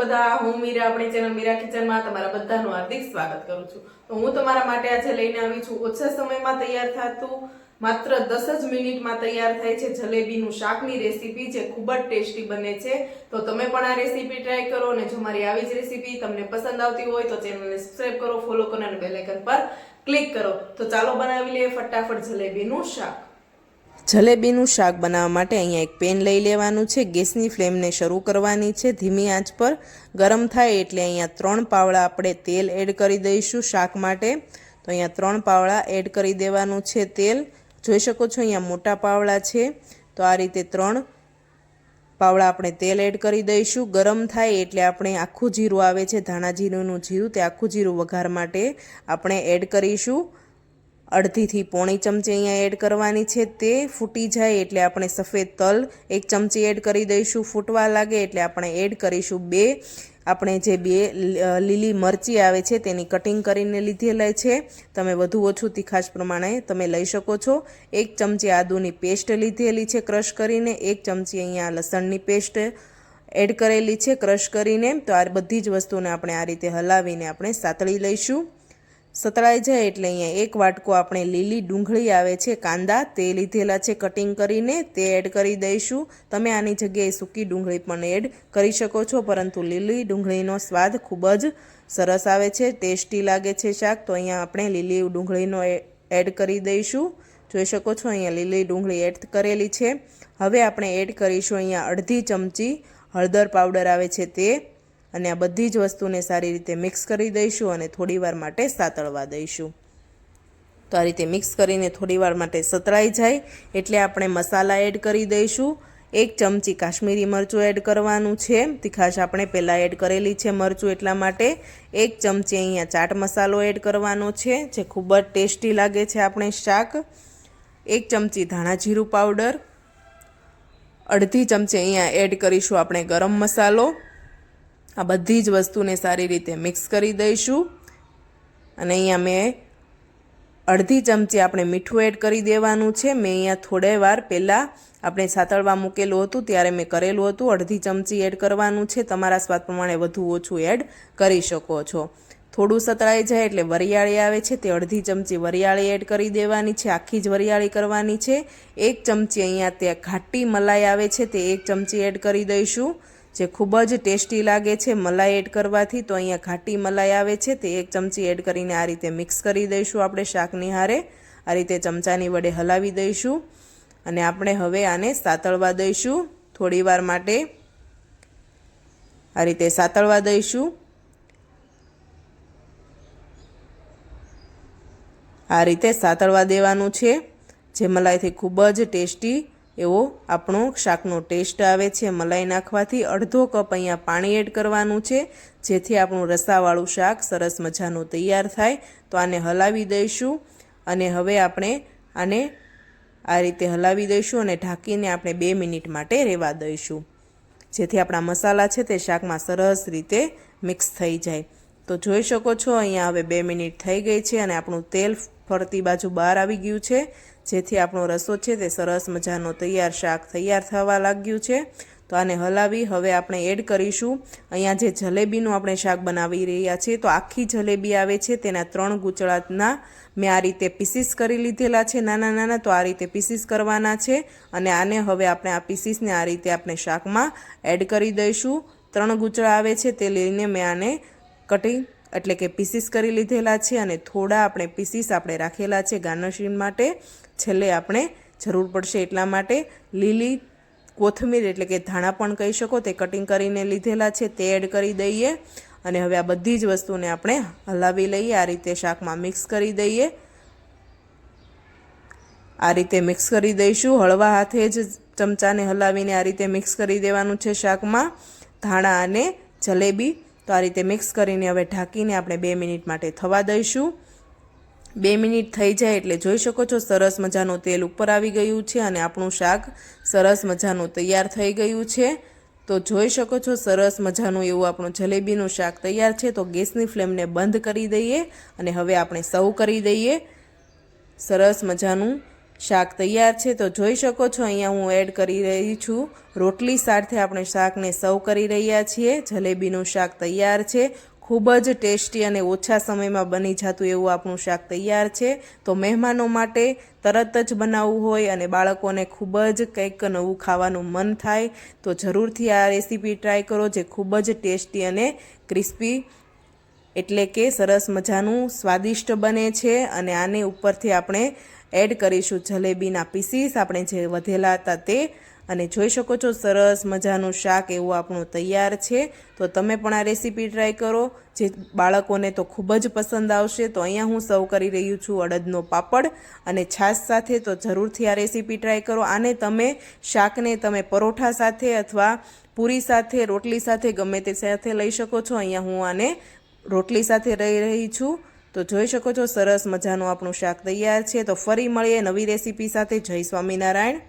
બધા, હું મીરા, આપણી ચેનલ મીરા કિચનમાં તમારા બધાનું હાર્દિક સ્વાગત કરું છું. તો હું તમારા માટે આજે લઈને આવી છું. ઓછા સમયમાં તૈયાર થતું, માત્ર દસ જ મિનિટમાં તૈયાર થાય છે જલેબીનું શાકની રેસીપી, જે ખૂબ જ ટેસ્ટી બને છે. તો તમે પણ આ રેસીપી ટ્રાય કરો અને જો મારી આવી જ રેસીપી તમને પસંદ આવતી હોય તો ચેનલને સબસ્ક્રાઈબ કરો ફોલો કરો અને બેલ પર ક્લિક કરો. તો ચાલો બનાવી લઈએ ફટાફટ જલેબીનું શાક. જલેબીનું શાક બનાવવા માટે અહીંયા એક પેન લઈ લેવાનું છે. ગેસની ફ્લેમને શરૂ કરવાની છે. ધીમી આંચ પર ગરમ થાય એટલે અહીંયા ત્રણ પાવડા આપણે તેલ એડ કરી દઈશું શાક માટે. તો અહીંયા ત્રણ પાવડા એડ કરી દેવાનું છે તેલ. જોઈ શકો છો અહીંયા મોટા પાવડા છે. તો આ રીતે ત્રણ પાવડા આપણે તેલ એડ કરી દઈશું. ગરમ થાય એટલે આપણે આખું જીરું આવે છે. ધાણા જીરુંનું જીરું તે આખું જીરું વઘાર માટે આપણે એડ કરીશું. અડધીથી પોણી ચમચી અહીંયા એડ કરવાની છે. તે ફૂટી જાય એટલે આપણે સફેદ તલ એક ચમચી એડ કરી દઈશું. ફૂટવા લાગે એટલે આપણે એડ કરીશું બે. આપણે જે બે લીલી મરચી આવે છે તેની કટિંગ કરીને લીધેલા છે. તમે વધુ ઓછું તીખાશ પ્રમાણે તમે લઈ શકો છો. એક ચમચી આદુની પેસ્ટ લીધેલી છે ક્રશ કરીને. એક ચમચી અહીંયા લસણની પેસ્ટ એડ કરેલી છે ક્રશ કરીને. તો આ બધી જ વસ્તુને આપણે આ રીતે હલાવીને આપણે સાતળી લઈશું. સતળાઈ જાય એટલે અહીંયા એક વાટકો આપણે લીલી ડુંગળી આવે છે કાંદા, તે લીધેલા છે કટિંગ કરીને, તે એડ કરી દઈશું. તમે આની જગ્યાએ સૂકી ડુંગળી પણ એડ કરી શકો છો, પરંતુ લીલી ડુંગળીનો સ્વાદ ખૂબ જ સરસ આવે છે, ટેસ્ટી લાગે છે શાક. તો અહીંયા આપણે લીલી ડુંગળીનો એડ કરી દઈશું. જોઈ શકો છો, અહીંયા લીલી ડુંગળી એડ કરેલી છે. હવે આપણે એડ કરીશું અહીંયા અડધી ચમચી હળદર પાવડર આવે છે તે. અને આ બધી જ વસ્તુને સારી રીતે મિક્સ કરી દઈશું અને થોડીવાર માટે સાતળવા દઈશું. તો આ રીતે મિક્સ કરીને થોડીવાર માટે સતળાઈ જાય એટલે આપણે મસાલા એડ કરી દઈશું. એક ચમચી કાશ્મીરી મરચું એડ કરવાનું છે. તીખાશ આપણે પહેલાં એડ કરેલી છે મરચું એટલા માટે. એક ચમચી અહીંયા ચાટ મસાલો એડ કરવાનો છે, જે ખૂબ જ ટેસ્ટી લાગે છે આપણે શાક. એક ચમચી ધાણા જીરું પાવડર. અડધી ચમચી અહીંયા એડ કરીશું આપણે ગરમ મસાલો. આ બધી જ વસ્તુને સારી રીતે મિક્સ કરી દઈશું. અને અહીંયા મેં અડધી ચમચી આપણે મીઠું એડ કરી દેવાનું છે. મેં અહીંયા થોડે વાર પહેલાં આપણે સાતળવા મૂકેલું હતું, ત્યારે મેં કરેલું હતું. અડધી ચમચી એડ કરવાનું છે. તમારા સ્વાદ પ્રમાણે વધુ ઓછું એડ કરી શકો છો. થોડું સતળાઈ જાય એટલે વરિયાળી આવે છે. તે અડધી ચમચી વરિયાળી એડ કરી દેવાની છે. આખી જ વરિયાળી કરવાની છે. એક ચમચી અહીંયા તે ઘાટી મલાઈ આવે છે. તે એક ચમચી એડ કરી દઈશું. જે ખૂબ જ ટેસ્ટી લાગે છે, મલાઈ એડ કરવાથી તો અહીંયા ઘાટી મલાઈ આવે છે, તે એક ચમચી એડ કરીને આ રીતે મિક્સ કરી દઈશું આપણે શાકની હારે. આ રીતે ચમચાની વડે હલાવી દઈશું અને આપણે હવે આને સાતળવા દઈશું. થોડીવાર માટે આ રીતે સાતળવા દઈશું. આ રીતે સાતળવા દેવાનું છે, જે મલાઈથી ખૂબ જ ટેસ્ટી એવો આપણો શાકનો ટેસ્ટ આવે છે. મલાઈ નાખવાથી અડધો કપ અહીંયા પાણી એડ કરવાનું છે. જેથી આપણું રસાવાળું શાક સરસ મજાનું તૈયાર થાય. તો આને હલાવી દઈશું અને હવે આપણે આને આ રીતે હલાવી દઈશું અને ઢાંકીને આપણે બે મિનિટ માટે રહેવા દઈશું. જેથી આપણા મસાલા છે તે શાકમાં સરસ રીતે મિક્સ થઈ જાય. તો જોઈ શકો છો, અહીંયા હવે બે મિનિટ થઈ ગઈ છે અને આપણું તેલ ફરતી બાજુ બહાર આવી ગયું છે. જેથી આપણો રસો છે તે સરસ મજાનો તૈયાર શાક તૈયાર થવા લાગ્યું છે. તો આને હલાવી હવે આપણે એડ કરીશું. અહીંયા જે જલેબીનું આપણે શાક બનાવી રહ્યા છીએ, તો આખી જલેબી આવે છે. તેના ત્રણ ગુચળાના મેં આ રીતે પીસીસ કરી લીધેલા છે, નાના નાના, તો આ રીતે પીસીસ કરવાના છે. અને આને હવે આપણે આ પીસીસને આ રીતે આપણે શાકમાં એડ કરી દઈશું. ત્રણ ગુચળા આવે છે, તે લઈને મેં આને કટિંગ એટલે કે પીસીસ કરી લીધેલા છે અને થોડા આપણે પીસીસ આપણે રાખેલા છે ગાર્નિશિંગ માટે. છેલ્લે આપણે જરૂર પડશે એટલા માટે લીલી કોથમીર એટલે કે ધાણા પણ કહી શકો, તે કટિંગ કરીને લીધેલા છે, તે એડ કરી દઈએ. અને હવે આ બધી જ વસ્તુને આપણે હલાવી લઈએ, આ રીતે શાકમાં મિક્સ કરી દઈએ. આ રીતે મિક્સ કરી દઈશું. હળવા હાથે જ ચમચાને હલાવીને આ રીતે મિક્સ કરી દેવાનું છે શાકમાં. ધાણા અને જલેબી તો આ રીતે મિક્સ કરીને હવે ઢાંકીને આપણે બે મિનિટ માટે થવા દઈશું. બે મિનિટ થઈ જાય એટલે જોઈ શકો છો સરસ મજાનું તેલ ઉપર આવી ગયું છે અને આપણું શાક સરસ મજાનું તૈયાર થઈ ગયું છે. તો જોઈ શકો છો સરસ મજાનું એવું આપણું જલેબીનું શાક તૈયાર છે. તો ગેસની ફ્લેમને બંધ કરી દઈએ અને હવે આપણે સર્વ કરી દઈએ. સરસ મજાનું શાક તૈયાર છે તો જોઈ શકો છો, અહીંયા હું એડ કરી રહી છું. રોટલી સાથે આપણે શાકને સર્વ કરી રહ્યા છીએ. જલેબીનું શાક તૈયાર છે. ખૂબ જ ટેસ્ટી અને ઓછા સમયમાં બની જતું એવું આપણું શાક તૈયાર છે. તો મહેમાનો માટે તરત જ બનાવવું હોય અને બાળકોને ખૂબ જ કંઈક નવું ખાવાનું મન થાય તો જરૂરથી આ રેસીપી ટ્રાય કરો જે ખૂબ જ ટેસ્ટી અને ક્રિસ્પી એટલે કે સરસ મજાનું સ્વાદિષ્ટ બને છે અને આને ઉપરથી આપણે એડ કરીશું જલેબીના પીસીસ. આપણે જે વધેલા હતા તે. અને જોઈ શકો છો સરસ મજાનું શાક એવું આપણું તૈયાર છે. તો તમે પણ આ રેસીપી ટ્રાય કરો. જે બાળકોને તો ખૂબ જ પસંદ આવશે. તો અહીંયા હું સર્વ કરી રહ્યું છું અડદનો પાપડ. અને છાશ સાથે તો જરૂરથી આ રેસીપી ટ્રાય કરો. આને તમે શાકને તમે પરોઠા સાથે અથવા પૂરી સાથે, રોટલી સાથે ગમે તે સાથે લઈ શકો છો. અહીંયા હું આને રોટલી સાથે રહી રહી છું. તો જોઈ શકો છો, સરસ મજાનું આપણું શાક તૈયાર છે. તો ફરી મળીએ નવી રેસીપી સાથે. જય સ્વામિનારાયણ.